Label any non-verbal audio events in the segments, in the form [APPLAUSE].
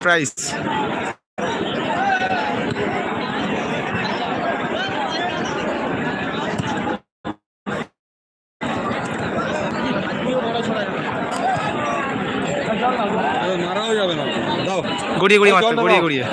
Price মারাও যাবে না। দাও। গড়িয়ে গড়িয়ে জলটা গড়িয়ে গড়িয়ে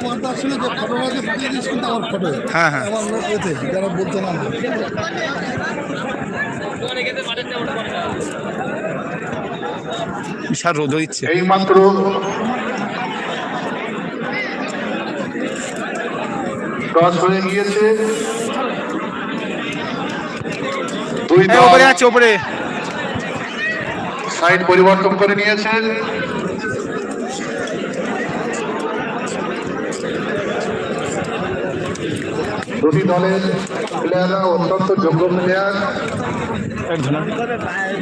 পর্দার সঙ্গে যে ফটোটা যে পাঠিয়ে দিস কিন্তু আমার ফটো হ্যাঁ, হ্যাঁ। আমার লোক এতে যারা বলতে না। বিশাল রোদ দিচ্ছে। এইমাত্র টস হয়ে গিয়েছে। দুই দল ওপরে আছে ওপরে। সাইড পরিবর্তন করে নিয়েছেন। দুটি দলের প্লেয়াররা অত্যন্ত যোগ্য প্লেয়ার।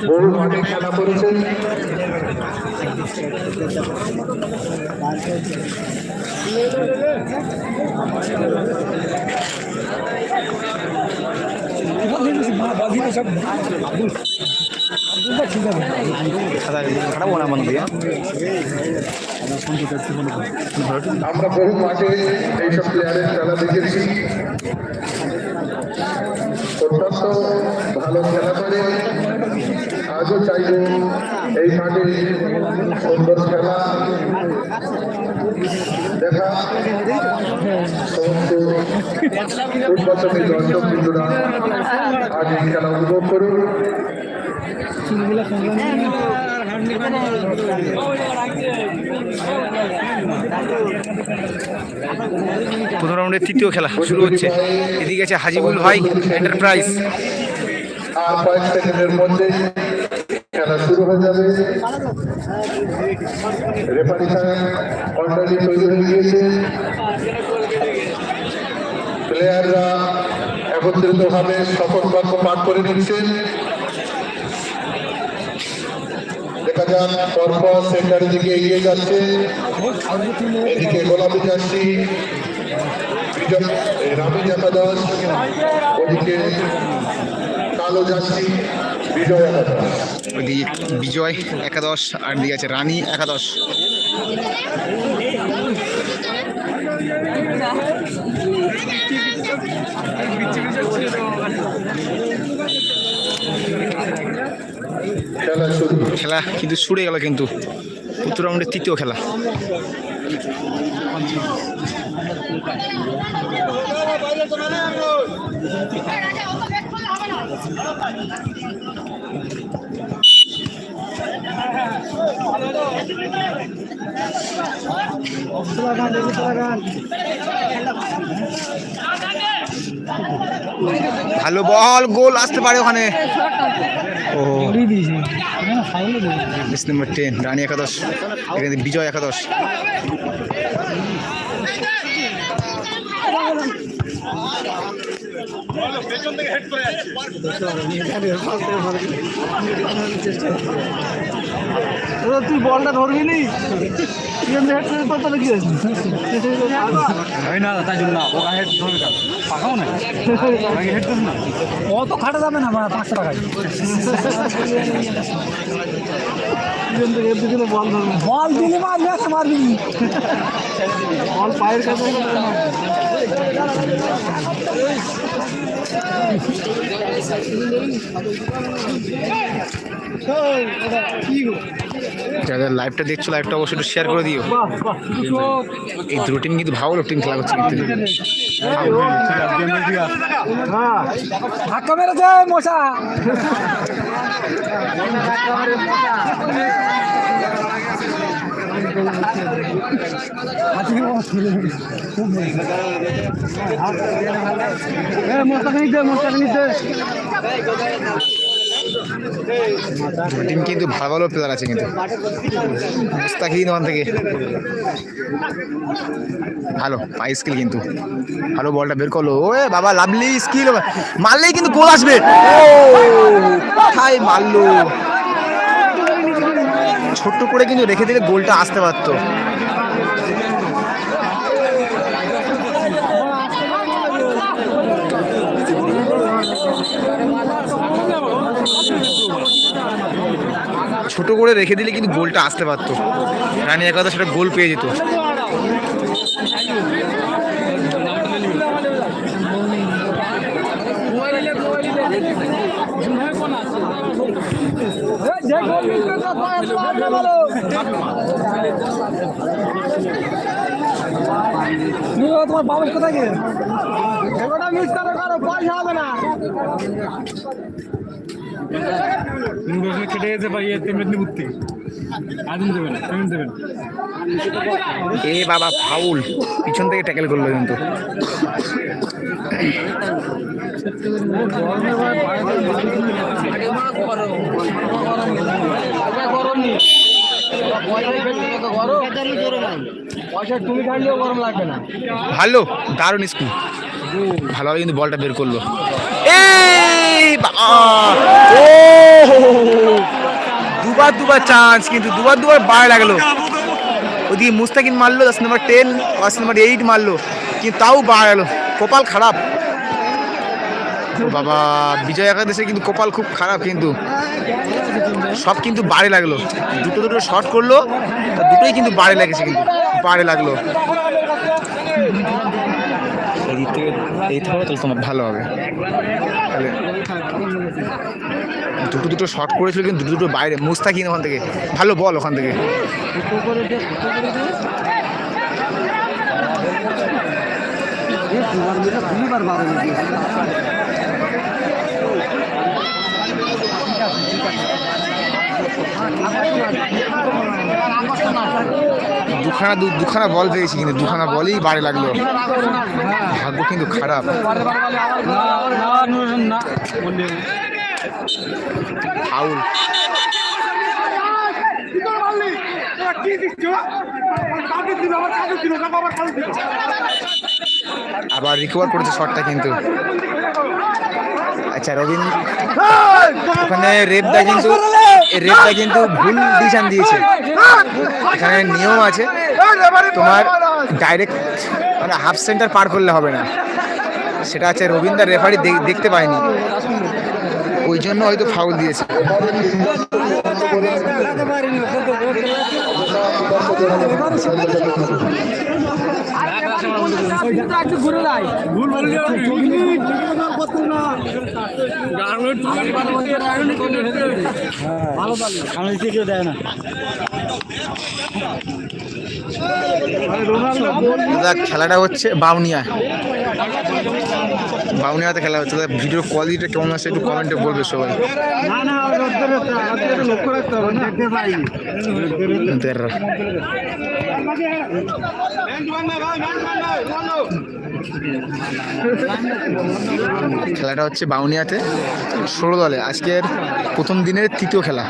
বহু মাঠে খেলা মনে দিয়ে আমরা বহু মাঠে এইসব প্লেয়ারের খেলা দেখেছি। অত্যন্ত ভালো খেলা করে। আজও চাইব এই মাঠে সুন্দর খেলা। দেখা। সমস্ত দর্শক বিন্দুরা আজ এই খেলা উপভোগ করুন। প্রথম রাউন্ডের তৃতীয় খেলা শুরু হচ্ছে এদিকে আছে হাজিবুল ভাই এন্টারপ্রাইজ আর কয়েক সেকেন্ডের মধ্যে খেলা শুরু হয়ে যাবে রেফারি সাহেব অলরেডি তৈরি হয়ে গিয়েছে প্লেয়াররা একত্রিত ভাবে শপথ বাক্য পাঠ করে নিচ্ছেন দেখা যান পরপর সেন্টারের দিকে এগিয়ে যাচ্ছে। এদিকে গোলাপি চাষি বিজয় জাতা একাদশ ওদিকে কালো জার্সি, বিজয় একাদশ। বিজয় একাদশ, আর দিয়ে আছে রানী একাদশ খেলা শুরু খেলা, কিন্তু ছুড়ে গেল কিন্তু। উত্তর রাউন্ডের তৃতীয় খেলা। ভালো বল, গোল আসতে পারে ওখানে। ও মিস নাম্বার টেন রানী একাদশ। এখানে বিজয় একাদশ। তুই বলটা ধরবি নি? অত খাটা যাবে না। পাঁচশো টাকায় বল দিলে মারবি একটা মারবি বল পায়ের কাছে। যারা লাইভটা দেখছ লাইভটা অবশ্যই একটু শেয়ার করে দিও। এই দুটো টিম কিন্তু ভালো টিম খেলা করছে কিন্তু। ধাক্কা মেরেছে মশা মোস্তাকে নিতে মোস্তাকে নিতে টিম কিন্তু ভালো ভালো প্লেয়ার আছে কিন্তু। ওখান থেকে? ভালো পাই স্কিল কিন্তু। ভালো বলটা বের করল। ও বাবা লাভলি স্কিল মারলেই কিন্তু গোল আসবে। ও মারলো? ছোট্ট করে কিন্তু রেখে দিলে গোলটা আসতে পারত। ছোট করে রেখে দিলে কিন্তু গোলটা আসতে পারতো। রানি এক কথা সেটা গোল পেয়ে যেত যে গোল মিলবে না পায়ে মারবে বলো নিয়ে তোমার বাবার কোথায় গিয়ে? মিস করে করো পয়সা হবে না। ইনভেস্টমেন্ট কেটে গেছে ভাই এতে মেদিনীপুর থেকে আদিন দেবেন পেমেন্ট দেবেন এ বাবা ফাউল। পিছন থেকে ট্যাকেল করল কিন্তু। গরম ভালো, দারুণ স্কুল। ভালোভাবে কিন্তু বলটা বের করল। এই! ও দুবার দুবার চান্স কিন্তু, দুবার দুবার বার লাগল। ওদিকে মুস্তাকিন মারলো, দশ নম্বর টেন দশ নম্বর এইট মারলো, কিন্তু তাও বার কপাল খারাপ। বাবা বিজয় একাদশে কিন্তু কপাল খুব খারাপ কিন্তু। সব কিন্তু বাড়ে লাগল। দুটো দুটো শট করল তা দুটোই কিন্তু বাড়ে লেগেছে কিন্তু বাড়ে লাগল। এদিক থেকে এই থাকলে তো তোমার ভালো হবে। তাহলে দুটো দুটো শর্ট করেছিল কিন্তু দুটো দুটো বাইরে মুস্তাকিন ওখান থেকে। ভালো বল ওখান থেকে। দুখানা দুখানা বল পেয়েছি কিন্তু, দুখানা বলই বাড়ে লাগল। ভাগ্য কিন্তু খারাপ। না না বললে ফাউল আবার রিকভার করেছে শটটা কিন্তু। আচ্ছা রবিন, ওখানে রেপটা কিন্তু রেপটা কিন্তু ভুল ডিসিশন দিয়েছে। এখানে নিয়ম আছে। তোমার ডাইরেক্ট মানে হাফ সেন্টার পার করলে হবে না। সেটা আছে রবীন্দ্র রেফারি দেখতে পায়নি। ওই জন্য হয়তো ফাউল দিয়েছে। একটু ঘুরে যায় ভুল বললি ভালো পারলি দেয় না। খেলাটা হচ্ছে বাউনিয়া। বাউনিয়াতে খেলা হচ্ছে। ভিডিও কোয়ালিটিটা কেমন আছে একটু কমেন্টে বলবে সবাই। খেলাটা হচ্ছে বাউনিয়াতে। ষোলো দলে। আজকের প্রথম দিনের তৃতীয় খেলা।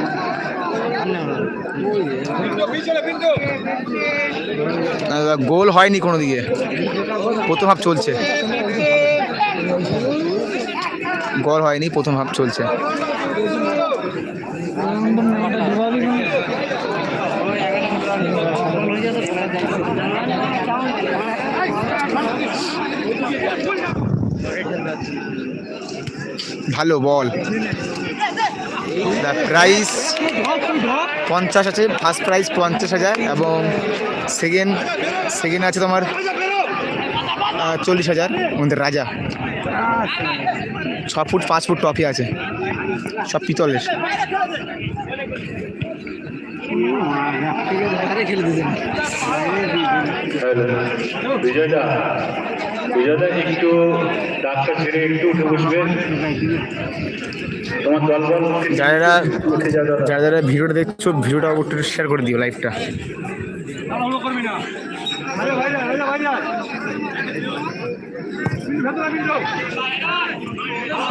গোল হয়নি কোনো দিকে। প্রথম হাফ চলছে। গোল হয়নি প্রথম হাফ চলছে। ভালো বল। প্রাইস পঞ্চাশ আছে ফার্স্ট প্রাইস পঞ্চাশ হাজার এবং সেকেন্ড সেকেন্ড আছে তোমার চল্লিশ হাজার, আমাদের রাজা। ছ ফুট, পাঁচ ফুট ট্রফি আছে, সব পিতলের। বিজয়দা বিজয়দা, একটু ডাক্তার ছেড়ে একটু উঠে বসবেন যারা। যারা যারা ভিডিওটা দেখছ, ভিডিওটা একটু শেয়ার করে দিও লাইভটা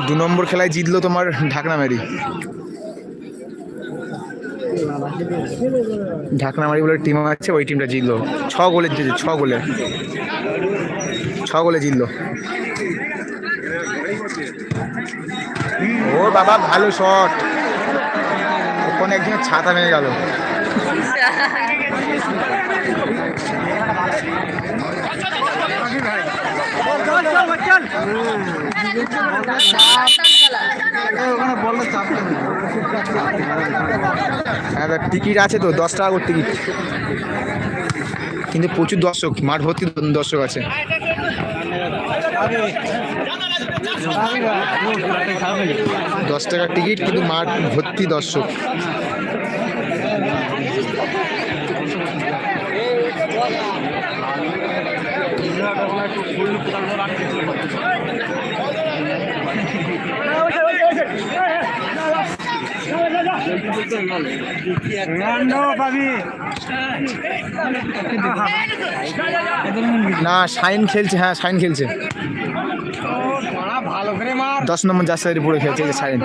দু নম্বর খেলায় জিতলো তোমার ঢাকনা ঢাকনামারি ঢাকনামারি বলে টিম আছে, ওই টিমটা জিতলো। ছ গোলে জিতেছে ছ গোলে। ছ গোলে জিতলো। ও বাবা, ভালো শট ওখানে একজনের ছাতা ভেঙে গেল। হ্যাঁ টিকিট আছে তো, দশ টাকা করে টিকিট কিন্তু প্রচুর দর্শক, মাঠ ভর্তি দর্শক আছে। দশ টাকার টিকিট কিন্তু মাঠ ভর্তি দর্শক। না শাইন খেলছে হ্যাঁ শাইন খেলছে। দশ নম্বর জার্সি পড়ে খেলছে যে শাইন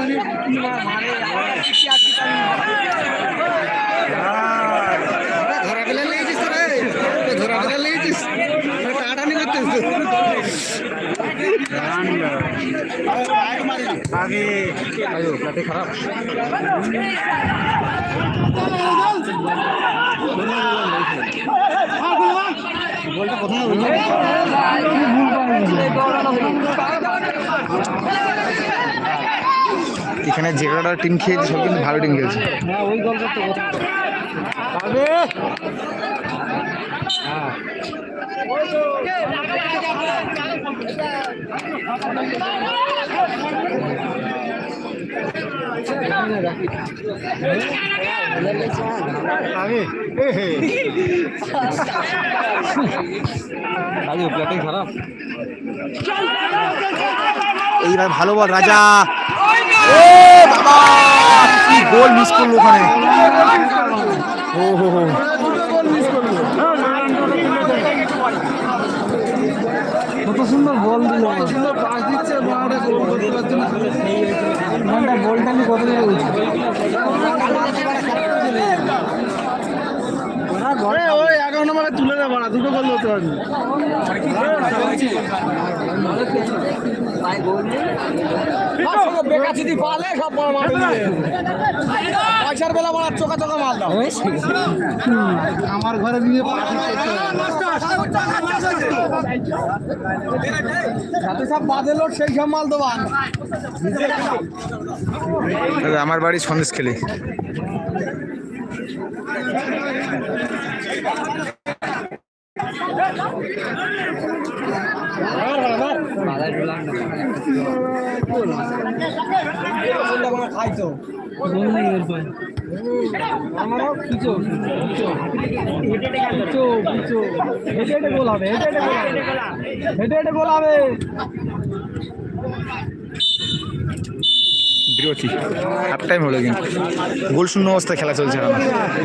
এখানে যে কটা টিম খেয়েছে সব কিন্তু ভালো টিম খেলছে। এইবার ভালো বল রাজা। ও বাবা কি গোল মিস করল ওখানে। ও হো হো। কত সুন্দর বল দিল। ঘণ্টা বলটা আমি কত উঠছি? ওই এগারো নম্বরে তুলে দেবো না দুটো গোল হতে পারবি। পয়সার বেলা মার চোখা চোখা মাল দাও। আমার ঘরে নিয়ে সাথে সব বাদে লোক সেই সব মাল দেবান দাদা, আমার বাড়ি সন্দেশ খেলে খাইতো গোল হেঁটে হেঁটে হবে বিরতি। হাফ টাইম হলো কিন্তু। গোল শূন্য অবস্থায় খেলা চলছে এখন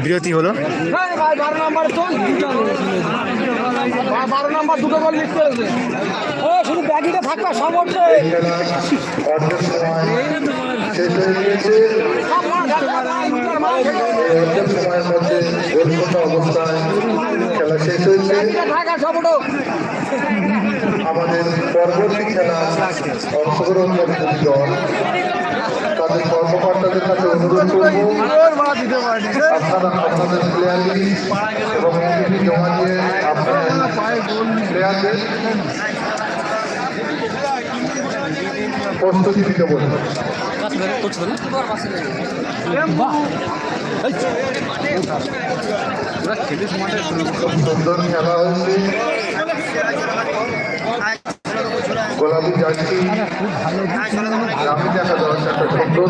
বিরতি হলো। ভাই, বারো নাম্বার বারো দুটো ও শুধু থাকবে হয়ে সব অর্ধেক সময়ের মধ্যে গোলশূন্য অবস্থায় খেলা শেষ হয়েছে আমাদের পরবর্তী খেলা অংশগ্রহণ করে দুটি দল তাদের কর্মকর্তাদের কাছে অনুরোধ করব আপনারা প্লেয়ার লিস্ট এবং জমা দিয়ে আপনাদের প্লেয়ারদের প্রস্তুতি দিতে বলুন সুন্দর খেলা হয়েছে গোলাপি জার্সি। ভালো দেখা দরকার সুন্দর।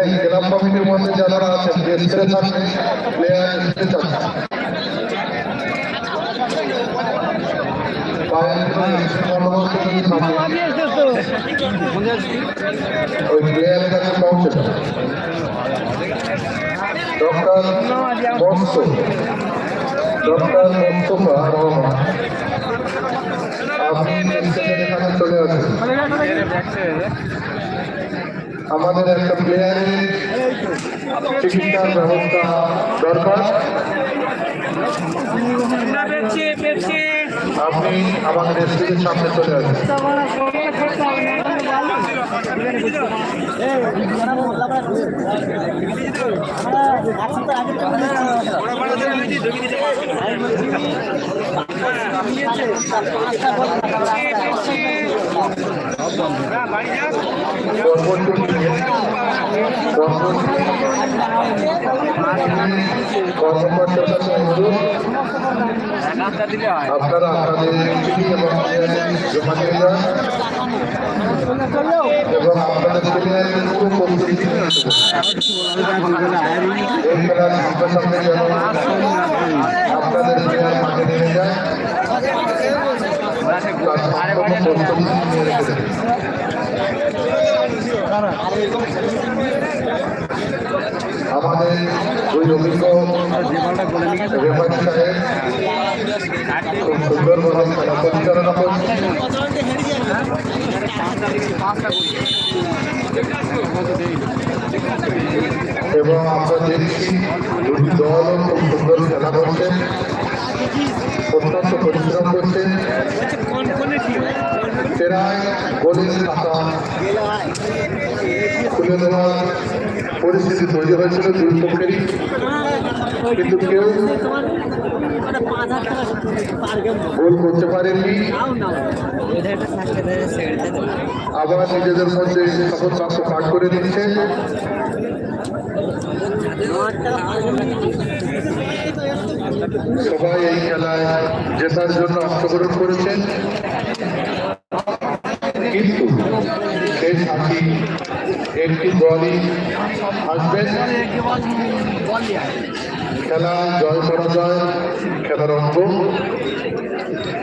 এই গ্রাম কমিটির মধ্যে যারা আছেন স্প্রে প্লেয়ার ওই প্লেয়ারের কাছে ডক্টর বস্ত ডক্টর মোস্তফা আপনি চলে আসুন। আমাদের একটা প্লেয়ারের চিকিৎসার ব্যবস্থা দরকার। আপনি আমাদের স্টেজের সামনে চলে আসুন। পরবর্তী আপনারা আপনাদের এবং জমা দিয়ে যান এবং আপনাদের প্লেয়ারের পুরো প্রস্তুতি নিয়ে এই খেলার সঙ্গে সঙ্গে যেন আপনাদের প্লেয়ার মাঠে নেমে যায় প্রস্তুতি নিয়ে রেখে দেবেন। আমাদের দুই অভিজ্ঞ রেফারি সাহেব, খুব সুন্দরভাবে খেলা পরিচালনা করছেন এবং আমরা দেখছি দুটি দলও খুব সুন্দর খেলা করছেন অত্যন্ত পরিশ্রম করছেন প্রায় গোলের খাতা দেওয়ার পরিস্থিতি তৈরি হয়েছিল দুই পক্ষেরই। কিন্তু কেউ গোল করতে পারেননি। আবার নিজেদের মধ্যে শপথ বাক্য পাঠ করে দিচ্ছে। সবাই এই খেলায় জেতার জন্য অংশগ্রহণ করেছেন। কিন্তু সেই সাথী একটি দলই আসবেন খেলা জয় পরাজয়, খেলার অঙ্গ।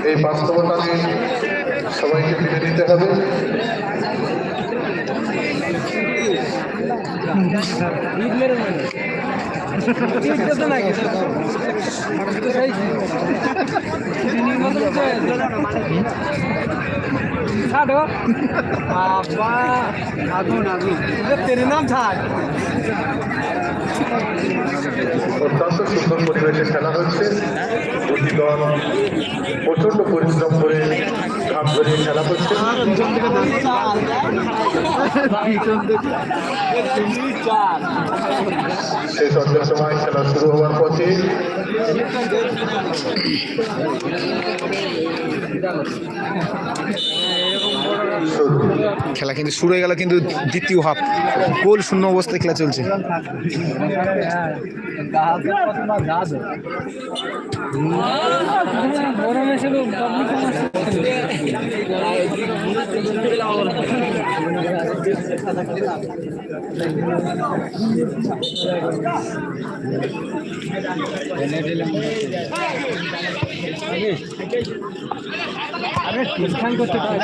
এই বাস্তবতা নিয়ে সবাইকে মেনে নিতে হবে। [LAUGHS] ছাড়ো নাম ছাড় অত্যন্ত সুন্দর খেলা হচ্ছে প্রচণ্ড পরিশ্রম করে সেই সন্ধ্যের সময় খেলা শুরু হওয়ার পথে শুরু খেলা কিন্তু শুরু হয়ে গেল কিন্তু দ্বিতীয় হাফ গোল শূন্য অবস্থায় খেলা চলছে। আরে করতে পারে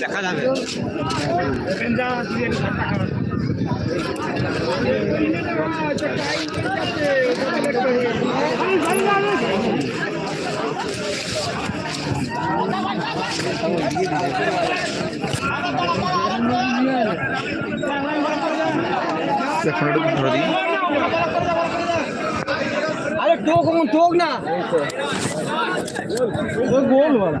দেখা যাবে। আরে টোক মন টোক না। গোল বলা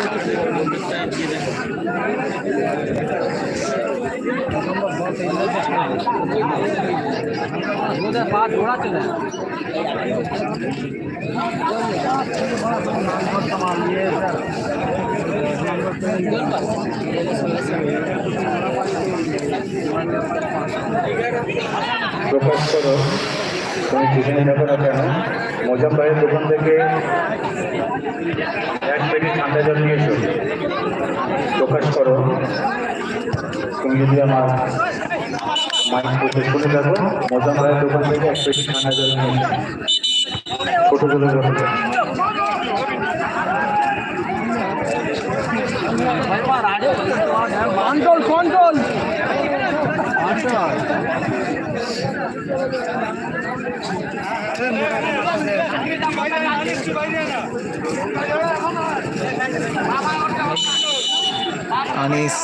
থাকে পা ঘোরাচ্ছে না প্রকাশ করো। তুমি যেখানে দেখো না কেন মজাম ভাইয়ের দোকান থেকে এক পেটি ঠান্ডা জল নিয়েছো। প্রকাশ করো। তুমি যদি আমার মাইক শুনে থাকো মজাম ভাইয়ের দোকান থেকে এক পেটি ঠান্ডা জল নিয়েছো। ফটোগুলো যখন কন্ট্রোল কন্ট্রোল আনিস।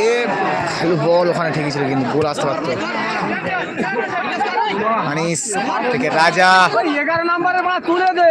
এ ভালো বল ওখানে ঠিকই ছিল কিন্তু গোল আসতে পারতো। মানিস থেকে রাজা। এগারো নম্বরে তুলে দে।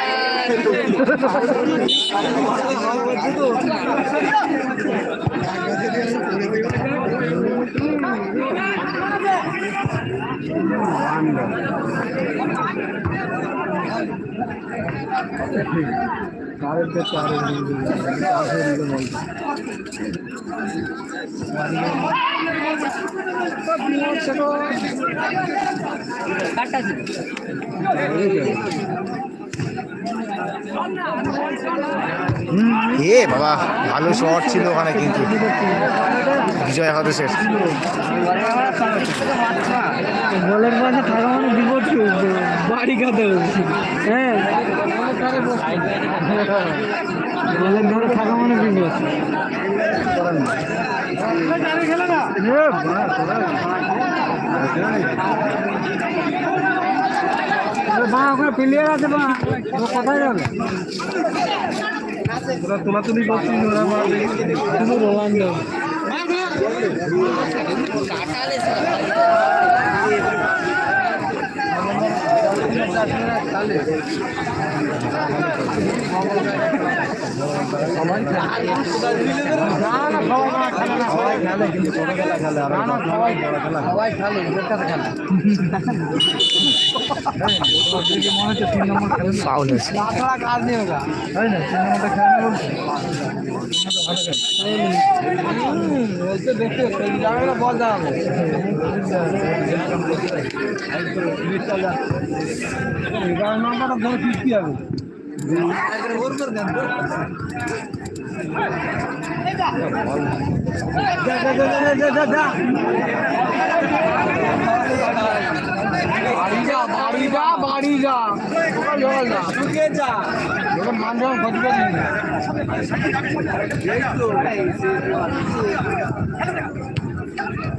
দে তো এ বাবা, ভালো শট ছিল ওখানে কিন্তু। বিজয় একাদশের বলের পাশে থাকা মানে বিপদ বাড়ি খাতে হ্যাঁ। বলের ধরে থাকা মানে বিপদ। মা ওখানে প্লেয়ার আছে মা ও কোথায় যাবে তোলাতুলি করছি শুধু রোনাল্ডো সবাই খেলে ওদের কাছে খেলে ফাউল হয়েছে তাছাড়া কাজ নেই ওটা তাই না তিন নম্বরটা খেলে বলছে বলছে দেখতে সেই বল দাঁড়াবে এগারো নম্বরটা ধরে ফিফটি হবে। বাড়ি যা বাড়ি যা বাড়ি যা জল না শুকিয়ে যা ওখানে মান যখন ক্ষতি করবি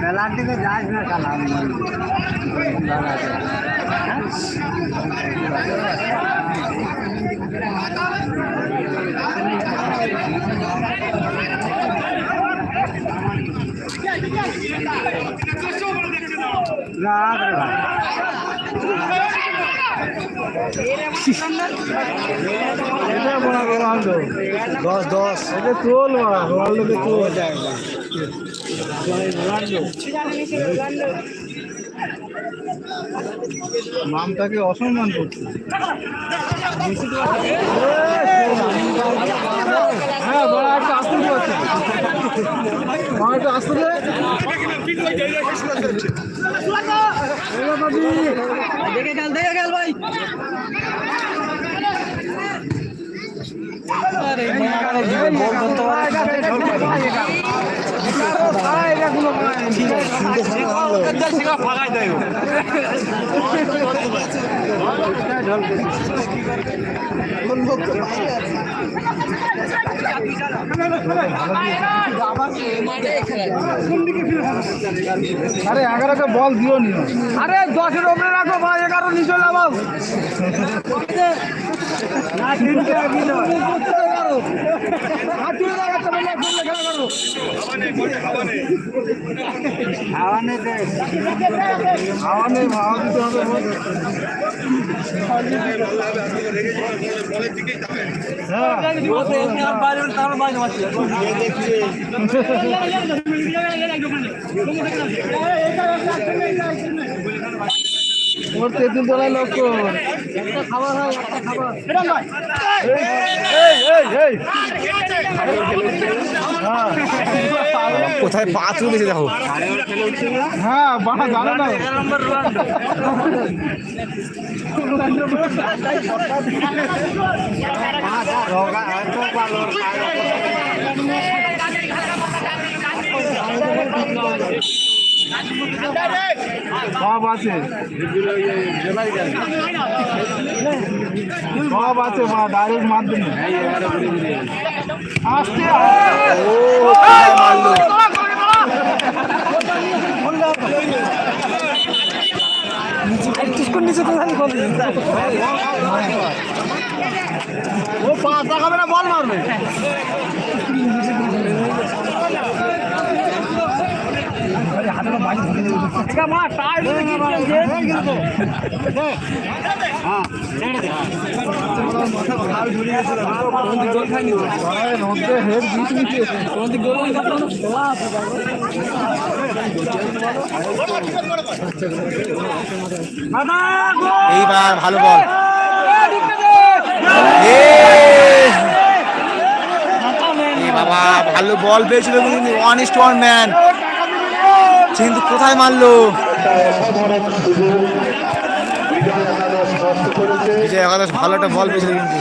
পেলান্টিতে যাস না দশ দশ। এটা চল রোনাল্ডোকে চল নামটাকে অসম্মান করছে। হ্যাঁ বড় একটা আসতে পারছে আমার একটা আসতে দে দেখে খেল দেখে খেল ভাই। বল আরে এগারোকে বল দিও নি। আরে দশের ওপরে রাখো ভাই এগারো নিচে না তিনটে হাত তুলে দাও একটা বলে বললে খেলা করো খাওয়ানে দে খাওয়ানে ভাও দিতে হবে হ্যাঁ ওর তেঁতুল তলায় লক্ষ্য একটা খাবার হয় একটা খাবার। এই এই এই কোথায় পা তুলেছে দেখো। হ্যাঁ বাড়া জানো না। সব আছে। সব আছে, মা ডাইরেক্ট মাধ্যমে। আসতে কোথায় মারলো ও পাঁচ টাকা বল মারবে। এইবার ভালো বল। বাবা ভালো বল পেয়েছিল কিন্তু ওয়ান ইস্ট ওয়ান ম্যান কিন্তু কোথায় মারলো? বিজয় একাদশ করেছে বিজয় একাদশ ভালো একটা বল পেয়েছিল কিন্তু।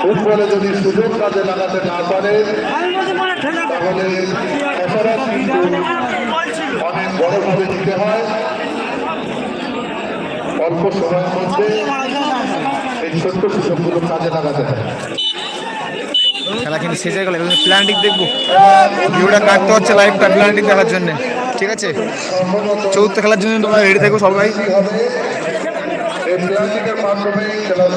ফুটবলে যদি সুযোগ কাজে লাগাতে না পারে তাহলে কিন্তু অনেক বড়ভাবে হয়। অল্প সময়ের মধ্যে এই ছোট্ট সুযোগগুলো কাজে লাগাতে হয়। খেলা কিন্তু শেষ হয়ে গেল এবং প্ল্যান্টিক দেখব। ভিউটা কাটতে হচ্ছে লাইভটা প্ল্যান্টিক দেখার জন্য। ঠিক আছে? চতুর্থ খেলার জন্য তোমরা রেডি থাকো সবাই। খেলার